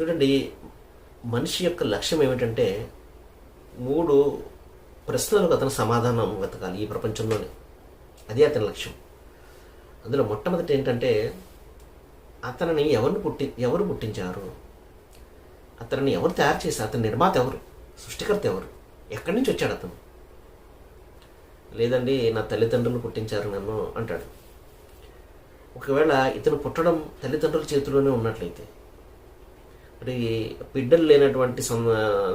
చూడండి మనిషి యొక్క లక్ష్యం ఏమిటంటే మూడు ప్రశ్నలకు అతను సమాధానం వెతకాలి ఈ ప్రపంచంలోనే. అదే అతని లక్ష్యం. అందులో మొట్టమొదటి ఏంటంటే అతనిని ఎవరిని పుట్టి ఎవరు పుట్టించారు? అతనిని ఎవరు తయారు చేశారు? అతని నిర్మాత ఎవరు? సృష్టికర్త ఎవరు? ఎక్కడి నుంచి వచ్చాడు అతను? లేదండి నా తల్లిదండ్రులు పుట్టించారు నన్ను అంటాడు. ఒకవేళ ఇతను పుట్టడం తల్లిదండ్రుల చేతిలోనే ఉన్నట్లయితే బిడ్డలు లేనటువంటి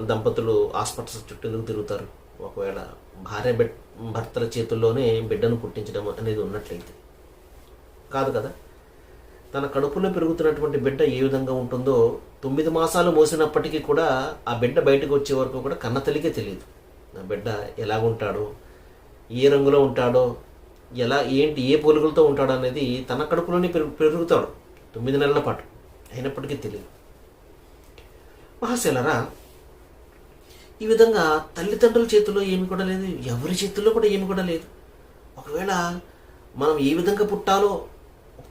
దంపతులు హాస్పిటల్స్ చుట్టూ ఎందుకు తిరుగుతారు? ఒకవేళ భార్య భర్తల చేతుల్లోనే బిడ్డను పుట్టించడం అనేది ఉన్నట్లయితే. కాదు కదా? తన కడుపులో పెరుగుతున్నటువంటి బిడ్డ ఏ విధంగా ఉంటుందో తొమ్మిది మాసాలు మోసినప్పటికీ కూడా ఆ బిడ్డ బయటకు వచ్చే వరకు కూడా కన్న తల్లికే తెలియదు. ఆ బిడ్డ ఎలాగుంటాడో ఏ రంగులో ఉంటాడో ఎలా ఏంటి ఏ పోలుగులతో ఉంటాడో అనేది తన కడుపులోనే పెరుగు పెరుగుతాడు. తొమ్మిది నెలల పాటు అయినప్పటికీ తెలియదు. మహాశైలరా ఈ విధంగా తల్లిదండ్రుల చేతిలో ఏమి కూడా లేదు ఎవరి చేతుల్లో కూడా ఏమి కూడా లేదు. ఒకవేళ మనం ఏ విధంగా పుట్టాలో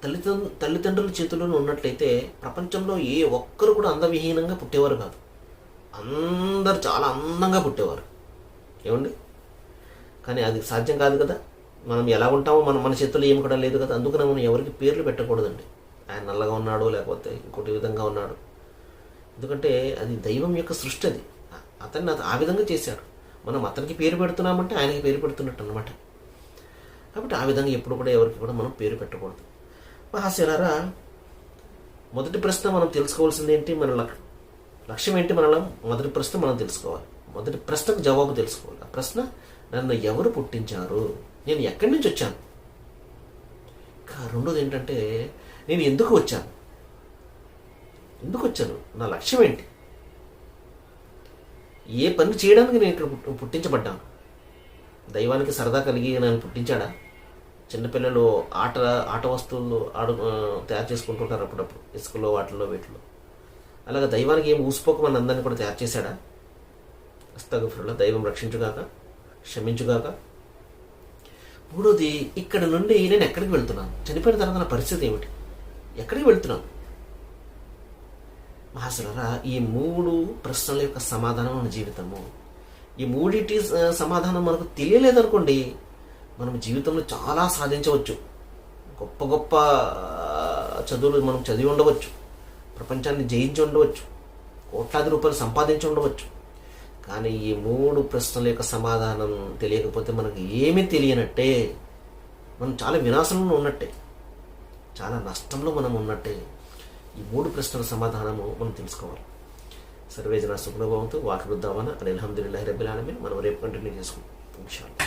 తల్లిదండ్రు తల్లిదండ్రుల చేతుల్లోనే ఉన్నట్లయితే ప్రపంచంలో ఏ ఒక్కరు కూడా అందవిహీనంగా పుట్టేవారు కాదు. అందరు చాలా అందంగా పుట్టేవారు. ఏమండి? కానీ అది సాధ్యం కాదు కదా. మనం ఎలా ఉంటామో మనం మన చేతుల్లో ఏమి కూడా లేదు కదా. అందుకనే మనం ఎవరికి పేర్లు పెట్టకూడదండి. ఆయన నల్లగా ఉన్నాడు లేకపోతే ఇంకోటి విధంగా ఉన్నాడు. ఎందుకంటే అది దైవం యొక్క సృష్టి అది. అతన్ని ఆ విధంగా చేశాడు. మనం అతనికి పేరు పెడుతున్నామంటే ఆయనకి పేరు పెడుతున్నట్టు అనమాట కాబట్టి ఆ విధంగా ఎప్పుడు కూడా ఎవరికి కూడా మనం పేరు పెట్టకూడదు. మహాశిలారా మొదటి ప్రశ్న మనం తెలుసుకోవాల్సింది ఏంటి? మన లక్ష్యం ఏంటి? మనల మొదటి ప్రశ్న మనం తెలుసుకోవాలి. మొదటి ప్రశ్నకు జవాబు తెలుసుకోవాలి. ఆ ప్రశ్న నన్ను ఎవరు పుట్టించారు? నేను ఎక్కడి నుంచి వచ్చాను? ఇంకా రెండోది ఏంటంటే నేను ఎందుకు వచ్చాను? ఎందుకు వచ్చాను నా లక్ష్యం ఏంటి ఏ పని చేయడానికి నేను ఇక్కడ పుట్టించబడ్డాను? దైవానికి సరదా కలిగి నన్ను పుట్టించాడా? చిన్నపిల్లలు ఆట ఆట వస్తువులు ఆడు తయారు చేసుకుంటుంటారు అప్పుడప్పుడు ఇసుకలో వాటిల్లో వీటిలో అలాగే దైవానికి ఏం ఊసిపోకమని అందరినీ కూడా తయారు చేశాడా? అస్తగఫురుల దైవం రక్షించుగాక క్షమించుగాక. మూడోది ఇక్కడ నుండి నేను ఎక్కడికి వెళ్తున్నాను? చనిపోయిన తర్వాత నా పరిస్థితి ఏమిటి? ఎక్కడికి వెళ్తున్నాను? మహాశలరా ఈ మూడు ప్రశ్నల యొక్క సమాధానం మన జీవితము. ఈ మూడిటి సమాధానం మనకు తెలియలేదనుకోండి మనం జీవితంలో చాలా సాధించవచ్చు. గొప్ప గొప్ప చదువులు మనం చదివి ఉండవచ్చు. ప్రపంచాన్ని జయించి ఉండవచ్చు. కోట్లాది రూపాయలు సంపాదించి ఉండవచ్చు. కానీ ఈ మూడు ప్రశ్నల యొక్క సమాధానం తెలియకపోతే మనకు ఏమీ తెలియనట్టే మనం చాలా వినాశంలో ఉన్నట్టే. చాలా నష్టంలో మనం ఉన్నట్టే. ఈ మూడు ప్రశ్నల సమాధానము మనం తెలుసుకోవాలి. సర్వేజన సుఖనుభవంతో వాకిరుద్దామని అని అలహమ్దుల్లాహి రబ్బిల్ ఆలమీన్. మనం రేపు కంటిన్యూ చేసుకుంటాం. ఇన్షాల్లా.